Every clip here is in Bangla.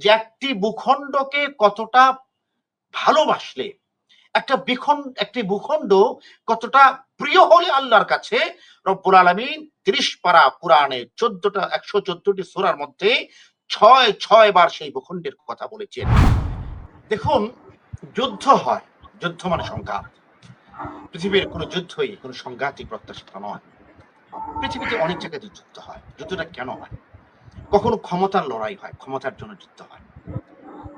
যে একটি ভূখণ্ডকে কতটা ভালোবাসলে, একটা বিখণ্ড, একটি ভূখণ্ড কতটা প্রিয় হলে আল্লাহর কাছে, রব্বুল আলমিন ত্রিশ পারা কোরআনে চোদ্দটা, একশো চোদ্দটি সোরার মধ্যে ছয় ছয় বার সেই ভূখণ্ডের কথা বলেছেন। দেখুন, যুদ্ধ হয়। যুদ্ধ মানে সংঘাত। পৃথিবীর কোনো যুদ্ধই কোনো সংঘাতই প্রত্যাশিত নয়। পৃথিবীতে অনেক জায়গায় যুদ্ধ হয়। যুদ্ধটা কেন হয়? কখনো ক্ষমতার লড়াই হয়, ক্ষমতার জন্য যুদ্ধ হয়।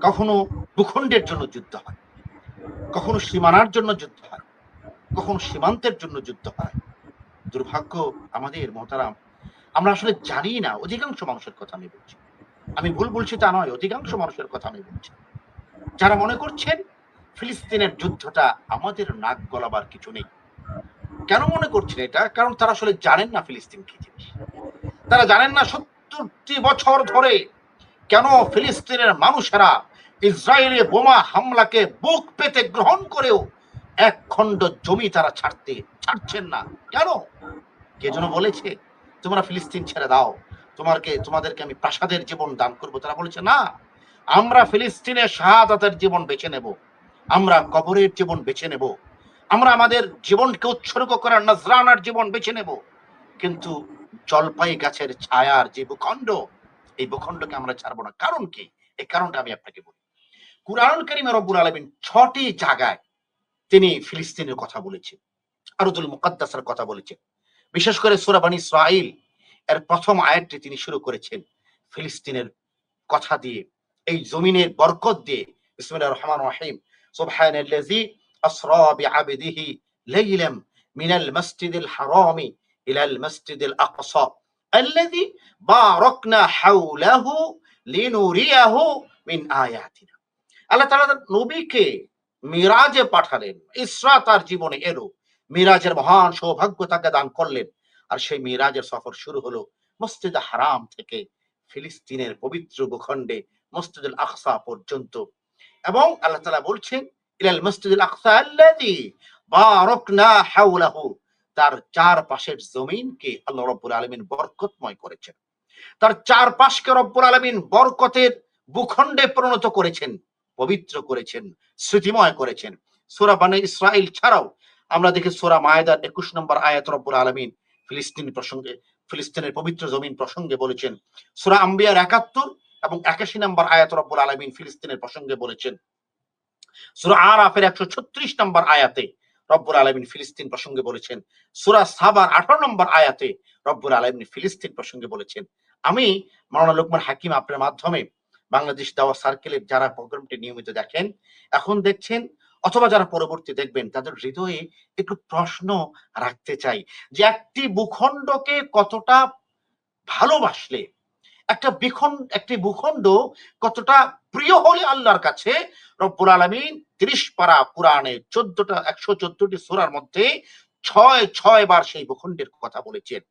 কখনো ভূখণ্ডের জন্য যুদ্ধ হয়। কখনো সীমানার জন্য যুদ্ধ হয়। কখনো সীমান্তের জন্য যুদ্ধ হয়। দুর্ভাগ্য আমাদের মহতারাম, আমরা আসলে জানি না, অধিকাংশ মানুষের কথা আমি বলছি। আমি ভুল বলছি তা নয়, অধিকাংশ মানুষের কথা আমি বলছি। যারা মনে করছেন ফিলিস্তিনের যুদ্ধটা আমাদের নাক গলাবার কিছু নেই, কেন মনে করছেন এটা? কারণ তারা আসলে জানেন না ফিলিস্তিন কি জিনিস। তারা জানেন না সত্তরটি বছর ধরে কেন ফিলিস্তিনের মানুষেরা ইসরায়েলি বোমা হামলাকে বুক পেতে গ্রহণ করেও এক খণ্ড জমি তারা ছাড়তে ছাড়ছেন না? কেন? কে যেন বলেছে, তোমরা ফিলিস্তিন ছেড়ে দাও। তোমারকে, তোমাদেরকে আমি প্রাসাদের জীবন দান করব। তারা বলেছে, না, আমরা ফিলিস্তিনের শাহাদাতের জীবন বেছে নেব। আমরা কবরের জীবন বেছে নেব। আমরা আমাদের জীবনকে উৎসর্গ করার নজরানার জীবন বেছে নেব। কিন্তু জলপাই গাছের ছায়ার যে ভূখণ্ড, এই ভূখণ্ডকে আমরা ছাড়বো না। কারণ কি? এই কারণটা আমি আপনাকে বলি। কুরআন কারিমে রব্বুল আলমিন ছটি জায়গায় তিনি ফিলিস্তিনের কথা বলেছেন, আরুদুল মুকাদ্দাসের কথা বলেছেন। বিশেষ করে সুরাবানি ইসরাইল এর প্রথম আয়াতটি তিনি শুরু করেছেন ফিলিস্তিনের কথা দিয়ে, এই জমিনের বরকত দিয়ে। বিসমিল্লাহির রহমানির রহিম। সুবহানাল্লাযী আসরা বিআবদিহি লাইলাম মিনাল মাসজিদিল হারামি ইলাল المسجد আকসা الذي باركنا حوله لنريه من আয়াতিনা। আল্লাহ তাআলা নবীকে মিরাজে পাঠালেন, ইসরা তার জীবনে এলো, মিরাজের মহান সৌভাগ্য তাকে দান করলেন। আর সেই মিরাজের সফর শুরু হলো মসজিদ হারাম থেকে ফিলিস্তিনের পবিত্র ভূখণ্ডে মসজিদুল আকসা পর্যন্ত। এবং আল্লাহ তালা বলছেন, ইলাল মসজিদুল আকসা আল্লাযী বারাকনা হাওলাহু তার চার পাশের জমিনকে আল্লাহ রব্বুল আলামিন বরকতময় করেছেন। তার চার পাশকে রব্বুল আলামিন বরকতের ভূখণ্ডে পরিণত করেছেন, পবিত্র করেছেন, স্মৃতিময় করেছেন। সূরা বানে ইসরাইল ছাড়াও আমরা দেখি সোরা মায়েদার একুশ নম্বর আয়াত রব্বুল আলামিন ফিলিস্তিন প্রসঙ্গে, ফিলিস্তিনের পবিত্র জমিন প্রসঙ্গে বলেছেন। সূরা আম্বিয়ার একাত্তর এবং একাশি নম্বর আয়াত রব্বুল আলামিন ফিলিস্তিনের প্রসঙ্গে বলেছেন। সুরা আর আফের একশো ছত্রিশ নম্বর আয়াতে রব্বুল আলমিন ফিলিস্তিন প্রসঙ্গে বলেছেন, সুরা সাবার আঠারো নম্বর আয়াতে রব্বুল আলমিন ফিলিস্তিন প্রসঙ্গে বলেছেন, আমি মাওলানা লোকমান হাকিম আপনার মাধ্যমে বাংলাদেশ দাওয়া সার্কেলের যারা প্রোগ্রামটি নিয়মিত দেখেন, এখন দেখছেন, অথবা যারা পরবর্তী দেখবেন, তাদের হৃদয়ে একটু প্রশ্ন রাখতে চাই যে একটি ভূখণ্ডকে কতটা ভালোবাসলে একটা বিখণ্ড, একটি ভূখণ্ড কতটা প্রিয় হলে আল্লাহর কাছে? রব্বুল আলমিন ত্রিশ পারা কোরআনে চোদ্দটা, একশো চোদ্দটি সোরার মধ্যে ছয় ছয় বার সেই ভূখণ্ডের কথা বলেছেন।